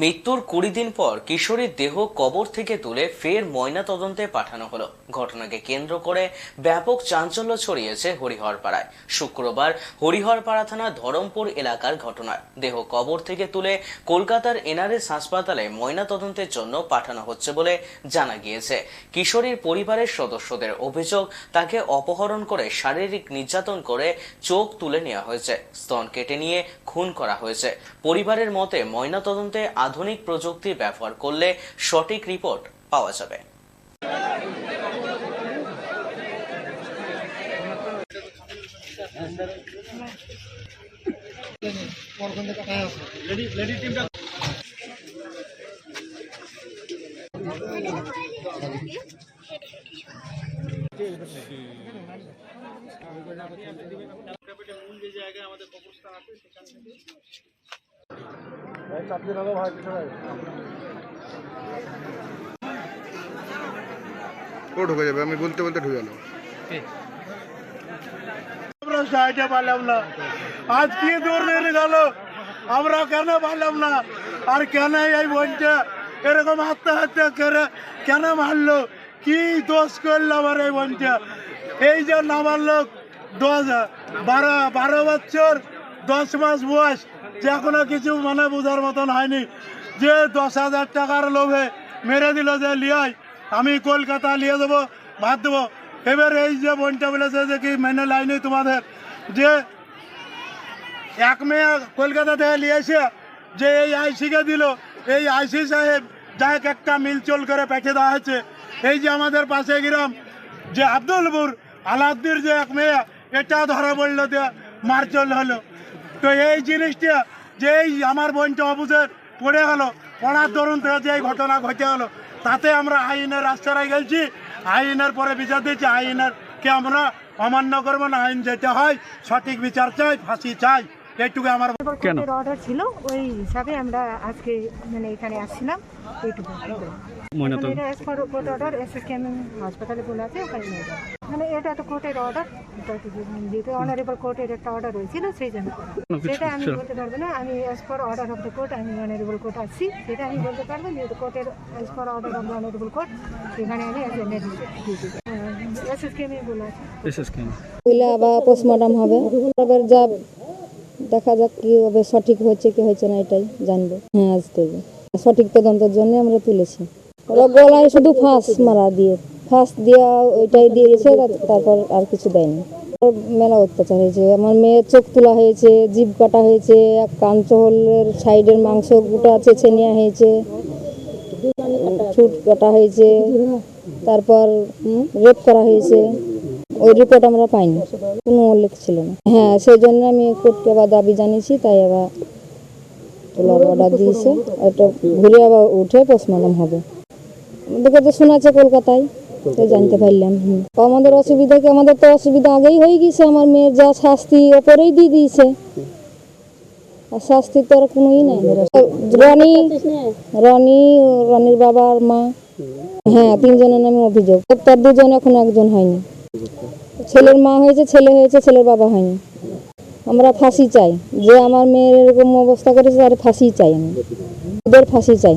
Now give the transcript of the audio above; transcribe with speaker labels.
Speaker 1: মৃত্যুর কুড়ি দিন পর কিশোরীর দেহ কবর থেকে তুলে ফের ময়না তদন্তে পাঠানো হলো। ঘটনাকে কেন্দ্র করে ব্যাপক চাঞ্চল্য ছড়িয়েছে হরিহরপাড়ায়। শুক্রবার হরিহরপাড়া থানা ধরমপুর এলাকার ঘটনা দেহ কবর থেকে তুলে কলকাতার এনআরএস হাসপাতালে ময়না তদন্তের জন্য পাঠানো হচ্ছে বলে জানা গিয়েছে। কিশোরীর পরিবারের সদস্যদের অভিযোগ, তাকে অপহরণ করে শারীরিক নির্যাতন করে চোখ তুলে নেওয়া হয়েছে। স্তন কেটে নিয়ে খুন করা হয়েছে। পরিবারের মতে ময়নাতদন্তে আধুনিক প্রযুক্তি ব্যবহার করলে সঠিক রিপোর্ট পাওয়া যাবে।
Speaker 2: ও ঢুকে যাবে আমি বলতে বলতে ঢুকে গেল
Speaker 3: আমরা সাহায্য পারলাম না। আজ কি দূর নিয়ে গেল আমরা কেন পারলাম না? আর কেন এই বোনটা এরকম আত্মহত্যা করে কেন মারলো? কি দোষ করল আমার এই বোনটা এই যে নামার লোক দশ বারো বারো বছর দশ মাস বয়স যে এখনও কিছু মানে বোঝার মতন হয়নি। যে দশ হাজার টাকার লোভে মেরে দিল যে লিয়াই, আমি কলকাতা নিয়ে দেবো ভাত দেবো। এবার এই যে বোনটা বলেছে যে কি মেনে লাইনি তোমাদের, যে এক মেয়ে কলকাতা থেকে এসে যে এই আইসিকে দিল, এই আইসি সাহেব যাকে একটা মিলচল করে পেটে দেওয়া হয়েছে। এই যে আমাদের পাশে গ্রাম, যে আব্দুলপুর আলাদ্দির যে এক মেয়ে, এটা ধরা পড়ল যে মারচল হলো। তো এই জিনিসটা যে এই আমার বোনটা অবুঝে পড়ে গেল পড়ার দরুন থেকে যে এই ঘটনা ঘটে গেলো তাতে আমরা আইনের আশ্রয় গেছি আইনের পরে বিচার দিয়েছি আইনের কে আমরা অমান্য করব না আইন যেতে হয় সঠিক বিচার চাই ফাঁসি চাই এইটুকু আমার
Speaker 4: কেন? অর্ডার ছিল ওই হিসাবে আমরা আজকে মানে এখানে আসছিলাম এইটুকু।
Speaker 5: ময়নাতদন্ত
Speaker 4: মানে এটা এস ফর কোর্ট অর্ডার হাসপাতালে বলে আছে ওখানে নিয়ে যাও। মানে এটা তো কোর্টের অর্ডার যেহেতু অনারেবল কোর্টের একটা অর্ডার হয়েছিল সেই জন্য। সেটা আমি বলতে পারব না। আমি অর্ডার অফ দ্য কোর্ট আমি অনারেবল কোর্ট আসছি। সেটা আমি বলতে পারব যেহেতু কোর্টের order of the honourable court সেখানে আমি এস এস কেমে বলে আছে।
Speaker 6: আবার পোস্টমর্টম হবে। যা দেখা যাক কি হবে সঠিক হয়েছে কি হয়েছে না এটাই জানব। হ্যাঁ আজ থেকে। সঠিক তদন্তের জন্য আমরা তুলেছি। ওরা গলায় শুধু ফাঁস মারা দিয়ে, ফাঁস দিয়া ওইটাই দিয়ে গেছে তারপর আর কিছু দেয়নি। মেলা অত্যাচার হয়েছে, আমার মেয়ের চোখ তোলা হয়েছে জিভ কাটা হয়েছে কাঞ্চহলের সাইডের মাংস গোটা চেঁচে নেওয়া হয়েছে, ছুট কাটা হয়েছে, তারপর রেপ করা হয়েছে। ওই রিপোর্ট আমরা পাইনি, কোনো উল্লেখ ছিল না। হ্যাঁ সেই জন্য আমি কোর্টকে আবার দাবি জানিয়েছি, তাই আবার তোলার অর্ডার দিয়েছে ওটা ঘুরে আবার উঠে পোস্টমর্টম হবে। আমাদেরকে তো শোনাচ্ছে কলকাতায় তো জানতে পারলাম আমাদের অসুবিধা কি? আমাদের তো অসুবিধা আগেই হয়ে গেছে আমার মেয়ের যা শাস্তি ওপরেই দিয়ে দিয়েছে। আর শাস্তি তো আর কোনোই নাই। রনি রনি রনির বাবা আর মা। হ্যাঁ তিনজনের নামে অভিযোগ। তার দুজন এখন একজন হয়নি। ছেলের মা হয়েছে ছেলে হয়েছে ছেলের বাবা হয়নি। আমরা ফাঁসি চাই। যে আমার মেয়ের এরকম অবস্থা করেছে তার ফাঁসি চাই আমি। ওদের ফাঁসি চাই।